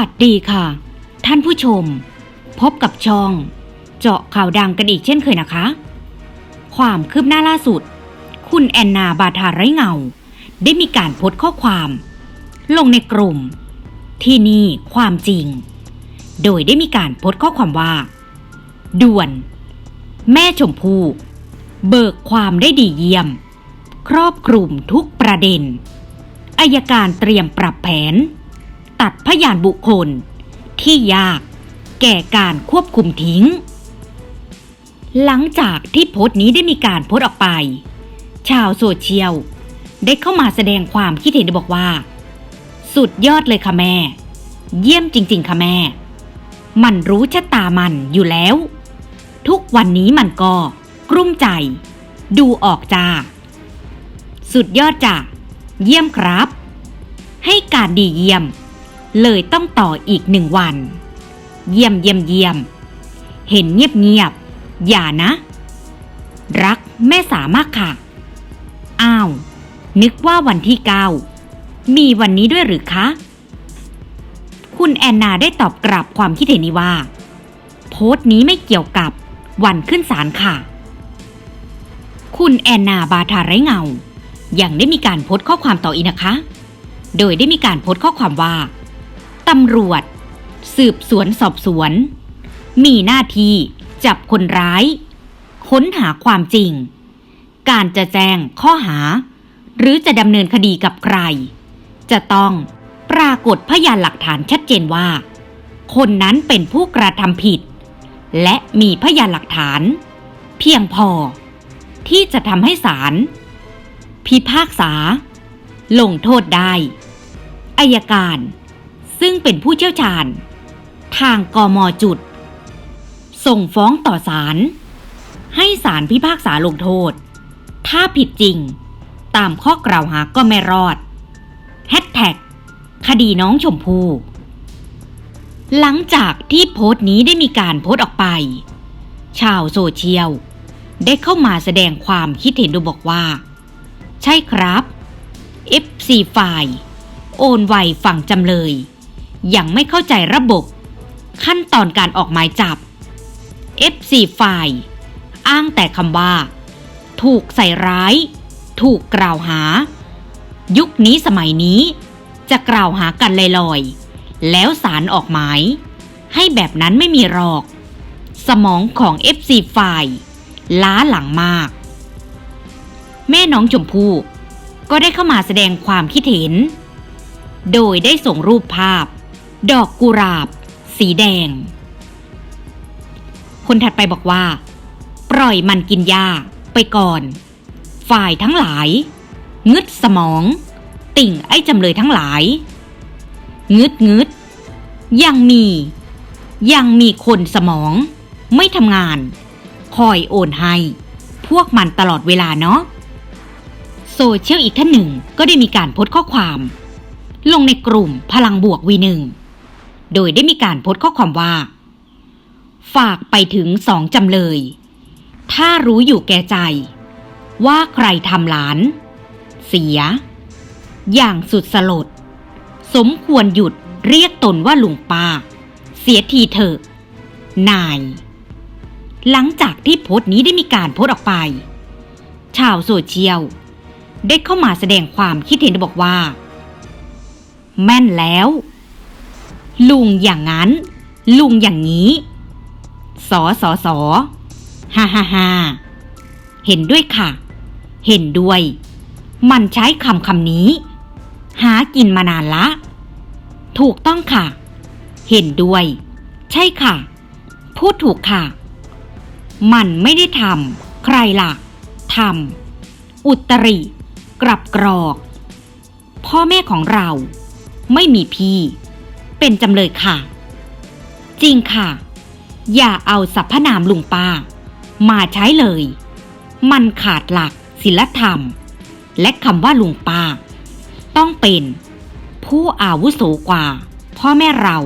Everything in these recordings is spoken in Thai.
วัสดีค่ะ ท่านผู้ชม พบกับช่อง เจาะข่าวดังกันอีกเช่นเคยนะคะ ความคืบหน้าล่าสุด คุณแอนนาบาทาไรเงา ได้มีการโพสต์ข้อความ ลงในกลุ่ม ที่นี่ความจริง โดยได้มีการโพสต์ข้อความว่า ด่วน แม่ชมพู่เบิกความได้ดีเยี่ยม ครอบคลุมทุกประเด็นอายการเตรียมปรับแผน ตัดพยานบุคคล ที่ยากแก่การควบคุมทิ้ง หลังจากที่โพสต์นี้ได้มีการโพสต์ออกไป ชาวโซเชียลได้เข้ามาแสดงความคิดเห็นบอกว่า สุดยอดเลยค่ะแม่ เยี่ยมจริง ๆค่ะแม่ มันรู้ชะตามันอยู่แล้ว ทุกวันนี้มันก็กลุ้มใจ ดูออกจ้า สุดยอดจ้ะเยี่ยมครับ ให้การดีเยี่ยม เลยต้องต่ออีกหนึ่งวัน เยี่ยมเยี่ยมเยี่ยม เห็นเงียบเงียบ อย่านะ รักแม่สามากค่ะ อ้าว นึกว่าวันที่เก้ามีวันนี้ด้วยหรือคะ คุณแอนนาได้ตอบกลับความคิดเห็นนี้ว่า โพสต์นี้ไม่เกี่ยวกับวันขึ้นศาลค่ะ คุณแอนนาบาทาไรเงา ยังได้มีการโพสต์ข้อความต่ออีกนะคะ โดยได้มีการโพสต์ข้อความว่า ตำรวจ สืบสวนสอบสวน มีหน้าที่จับคนร้าย ค้นหาความจริง การจะแจ้งข้อหา หรือจะดำเนินคดีกับใคร จะต้องปรากฏพยานหลักฐานชัดเจนว่า คนนั้นเป็นผู้กระทำผิด และมีพยานหลักฐาน เพียงพอ ที่จะทำให้ศาลพิพากษา ลงโทษได้อายการ ซึ่งเป็นผู้เชี่ยวชาญ ทางกมจุด ส่งฟ้องต่อศาลให้ศาลพิพากษาลงโทษ ถ้าผิดจริง ตามข้อกล่าวหาก็ไม่รอดแฮชแท็กคดีน้องชมพู่หลังจากที่โพสต์นี้ได้มีการโพสต์ออกไป ชาวโซเชียล ได้เข้ามาแสดงความคิดเห็นดยบอกว่า ใช่ครับ FC ฝ่าย โอนไวฝั่งจำเลย ยังไม่เข้าใจระบบ ขั้นตอนการออกหมายจับ FC ฝ่ายอ้างแต่คำว่า ถูกใส่ร้าย ถูกกล่าวหา ยุคนี้สมัยนี้ จะกล่าวหากันลอยๆ แล้วสารออกหมาย ให้แบบนั้นไม่มีหรอก สมองของ FC ฝ่าย ล้าหลังมาก แม่น้องชมพู่ก็ได้เข้ามาแสดงความคิดเห็น โดยได้ส่งรูปภาพ ดอกกุหลาบ สีแดง คนถัดไปบอกว่า ปล่อยมันกินหญ้าไปก่อน ฝ่ายทั้งหลาย งึดสมอง ติ่งไอ้จำเลยทั้งหลาย งึดงึดยังมี ยังมีคนสมอง ไม่ทำงาน คอยโอนให้ พวกมันตลอดเวลาเนาะโซเชียลอีกท่านหนึ่งก็ได้มีการโพสต์ข้อความ ลงในกลุ่มพลังบวกวีหนึ่ง โดยได้มีการโพสต์ข้อความว่า ฝากไปถึงสองจำเลย ถ้ารู้อยู่แก่ใจ ว่าใครทำหลาน เสีย อย่างสุดสลด สมควรหยุดเรียกตนว่าลุงป้า เสียทีเถอะ นาย หลังจากที่โพสต์นี้ได้มีการโพสต์ออกไป ชาวโซเชียลได้เข้ามาแสดงความคิดเห็นบอกว่า แม่นแล้ว ลุงอย่างนั้น ลุงอย่างนี้ สอสอสอฮ่าฮ่าฮ่าเห็นด้วยค่ะ เห็นด้วย มันใช้คำคำนี้ หากินมานานละ ถูกต้องค่ะ เห็นด้วย ใช่ค่ะ พูดถูกค่ะ มันไม่ได้ทำใครล่ะทำอุตริ กลับกรอก พ่อแม่ของเรา ไม่มีพี่ เป็นจำเลยค่ะ จริงค่ะ อย่าเอาสรรพนามลุงป้า มาใช้เลย มันขาดหลักศิลธรรม และคำว่าลุงป้า ต้องเป็น ผู้อาวุโสกว่า พ่อแม่เรา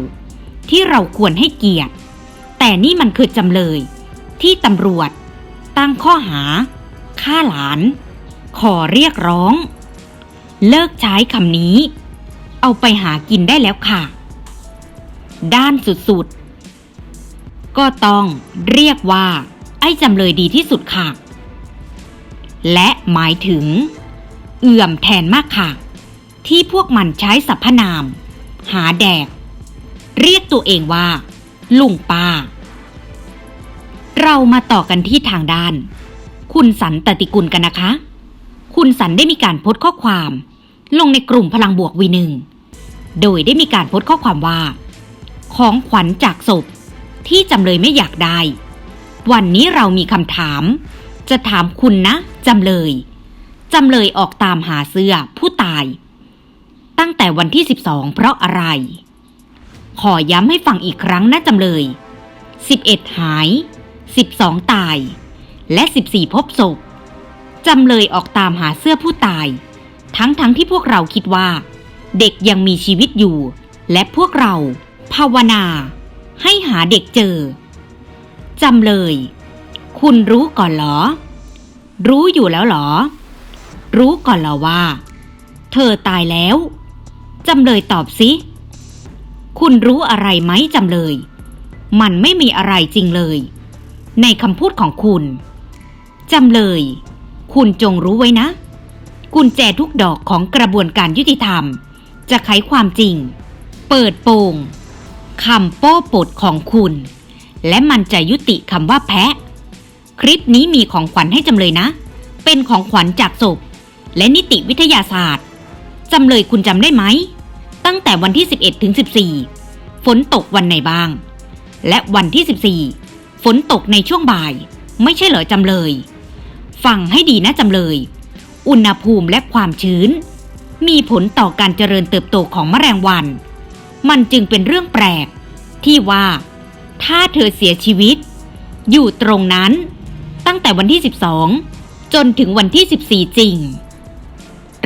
ที่เราควรให้เกียรติ แต่นี่มันคือจำเลย ที่ตำรวจ ตั้งข้อหาฆ่าหลาน ขอเรียกร้อง เลิกใช้คำนี้ เอาไปหากินได้แล้วค่ะ ด้านสุดๆ ก็ต้องเรียกว่า ไอ้จำเลยดีที่สุดค่ะ และหมายถึง เอื่อมแทนมากค่ะ ที่พวกมันใช้สรรพนาม หาแดก เรียกตัวเองว่า ลุงป้า เรามาต่อกันที่ทางด้าน คุณสันตติกุลกันนะคะ คุณสันได้มีการโพสต์ข้อความ ลงในกลุ่มพลังบวกวีหนึ่งโดยได้มีการโพสต์ข้อความว่า ของขวัญจากศพ ที่จำเลยไม่อยากได้ วันนี้เรามีคำถาม จะถามคุณนะจำเลยจำเลยออกตามหาเสื้อผู้ตาย ตั้งแต่วันที่ 12 เพราะอะไร ขอย้ำให้ฟังอีกครั้งนะจำเลย 11 หาย 12 ตาย และ 14 พบศพจำเลยออกตามหาเสื้อผู้ตาย ทั้งๆทที่พวกเราคิดว่า เด็กยังมีชีวิตอยู่ และพวกเรา ภาวนา ให้หาเด็กเจอ จำเลย คุณรู้ก่อนเหรอ รู้อยู่แล้วเหรอ รู้ก่อนหรอว่า เธอตายแล้ว จำเลยตอบสิ คุณรู้อะไรไหมจำเลย มันไม่มีอะไรจริงเลย ในคำพูดของคุณ จำเลย คุณจงรู้ไว้นะ กุญแจทุกดอกของกระบวนการยุติธรรม จะไขความจริงเปิดโปง คำโป้ปดของคุณ และมันจะยุติคำว่าแพะ คลิปนี้มีของขวัญให้จำเลยนะ เป็นของขวัญจากศพ และนิติวิทยาศาสตร์จำเลยคุณจำได้ไหม ตั้งแต่วันที่ 11ถึง14 ฝนตกวันไหนบ้าง และวันที่ 14 ฝนตกในช่วงบ่าย ไม่ใช่เหรอจำเลย ฟังให้ดีนะจำเลย อุณหภูมิและความชื้น มีผลต่อการเจริญเติบโตของมแมลงวัน มันจึงเป็นเรื่องแปลก ที่ว่า ถ้าเธอเสียชีวิต อยู่ตรงนั้น ตั้งแต่วันที่ 12 จนถึงวันที่ 14 จริง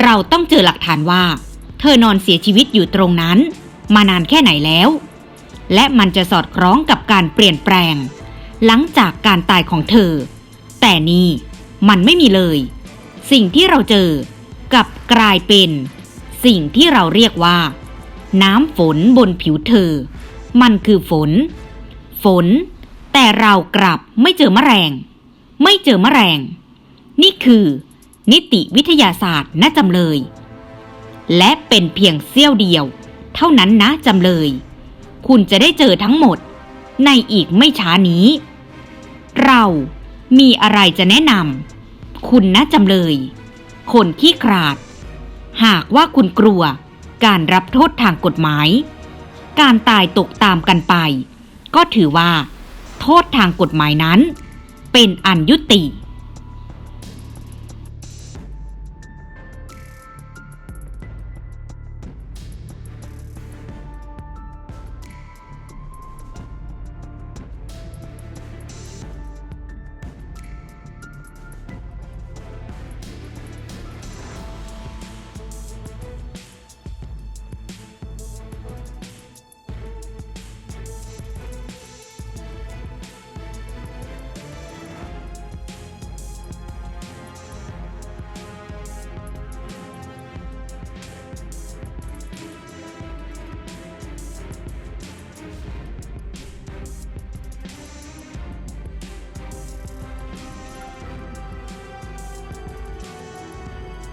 เราต้องเจอหลักฐานว่า เธอนอนเสียชีวิตอยู่ตรงนั้น มานานแค่ไหนแล้ว และมันจะสอดคล้องกับการเปลี่ยนแปลง หลังจากการตายของเธอ แต่นี่มันไม่มีเลย สิ่งที่เราเจอกับกลายเป็น สิ่งที่เราเรียกว่า น้ำฝนบนผิวเธอ มันคือฝน ฝน แต่เรากลับไม่เจอมะแมลงไม่เจอมะแมลงนี่คือ นิติวิทยาศาสตร์นะจำเลย และเป็นเพียงเสี้ยวเดียว เท่านั้นนะจำเลย คุณจะได้เจอทั้งหมด ในอีกไม่ช้านี้ เรามีอะไรจะแนะนำคุณนะจำเลย คนขี้ขลาด หากว่าคุณกลัว การรับโทษทางกฎหมาย การตายตกตามกันไป ก็ถือว่า โทษทางกฎหมายนั้น เป็นอันยุติ